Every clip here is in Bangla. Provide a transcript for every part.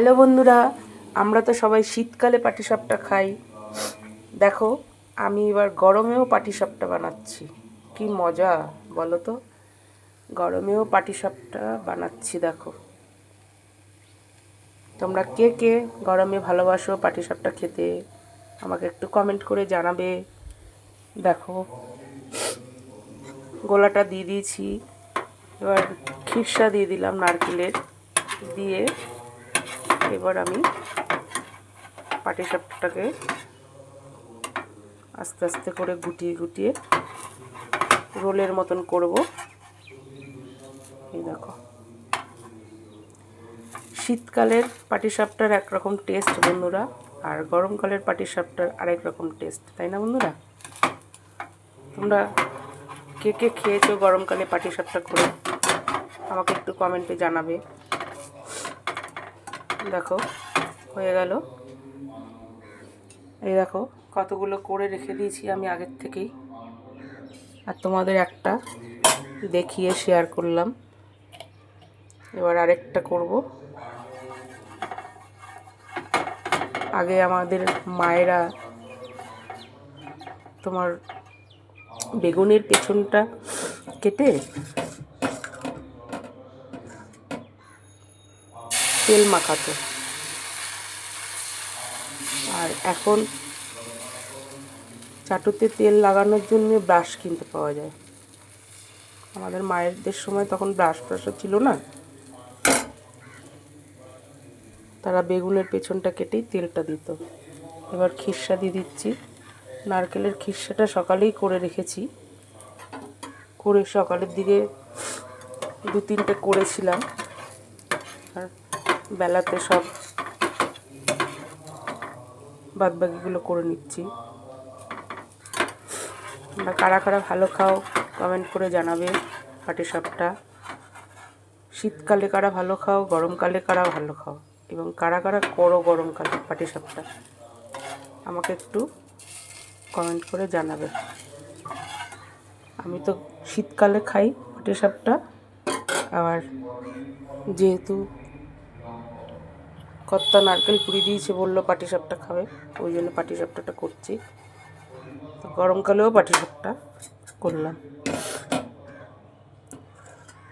হ্যালো বন্ধুরা, আমরা তো সবাই শীতকালে পাটিসাপটা খাই। দেখো, আমি এবার গরমেও পাটিসাপটা বানাচ্ছি। কি মজা, বলো তো। গরমেও পাটিসাপটা বানাচ্ছি, দেখো। তোমরা কে কে গরমে ভালোবাসো পাটিসাপটা খেতে, আমাকে একটু কমেন্ট করে জানাবে। দেখো, গোলাটা দিয়ে দিয়েছি। এবার খিরসা দিয়ে দিলাম নারকেলের, দিয়ে এবার আমি পাটিসাপটাকে আস্তে আস্তে করে গুটিয়ে গুটিয়ে রোলের মতন করব। এই দেখো। শীতকালের পাটিসাপটার একরকম টেস্ট বন্ধুরা, আর গরমকালের পাটিসাপটার আরেক রকম টেস্ট, তাই না বন্ধুরা? তোমরা কে কে খেয়েছো গরমকালে পাটিসাপটা করে? আমাকে একটু কমেন্টে জানাবে। দেখো, হয়ে গেল। এই দেখো, কতগুলো করে রেখে দিয়েছি আমি আগের থেকেই। আর তোমাদের একটা দেখিয়ে শেয়ার করলাম। এবার আরেকটা করব। আগে আমাদের মায়েরা তোমার বেগুনের পেছনটা কেটে তেল মাখাতো। আর এখন চাটুতে তেল লাগানোর জন্য ব্রাশ কিনতে পাওয়া যায়। আমাদের মায়েরদের সময় তখন ব্রাশ ব্রাশও ছিল না। তারা বেগুনের পেছনটা কেটেই তেলটা দিত। এবার খিরসা দিয়ে দিচ্ছি। নারকেলের খিরসাটা সকালেই করে রেখেছি। করে সকালের দিকে দু তিনটে করেছিলাম। বেলাতে সব বাদবাকিগুলো করে নিচ্ছি। তোমরা কারা কারা ভালো খাও কমেন্ট করে জানাবে পাটিসাপটা শীতকালে কারা ভালো খাও, গরমকালে কারা ভালো খাও, এবং কারা কারা করো গরমকালে পাটিসাপটা আমাকে একটু কমেন্ট করে জানাবে। আমি তো শীতকালে খাই পাটিসাপটা আবার যেহেতু কত্তা নারকেল কুড়ি দিয়েছে, বলল পাটিসাপটা খাবে। ওই জন্য পাটিসাপটাটা করছি। গরমকালেও পাটিসাপটা করলাম।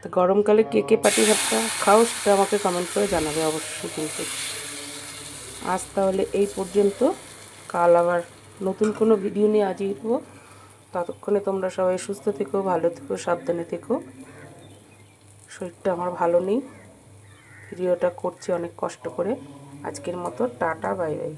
তো গরমকালে কে কে পাটিসাপটা খাও সেটা আমাকে কমেন্ট করে জানাবে অবশ্যই কিন্তু। আজ তাহলে এই পর্যন্ত। কাল আবার নতুন কোনো ভিডিও নিয়ে আজই দেবো ততক্ষণে তোমরা সবাই সুস্থ থেকো, ভালো থেকো, সাবধানে থেকো। শরীরটা আমার ভালো নেই। ভিডিওটা করছি অনেক কষ্ট করে। আজকের মতো টাটা বাই বাই।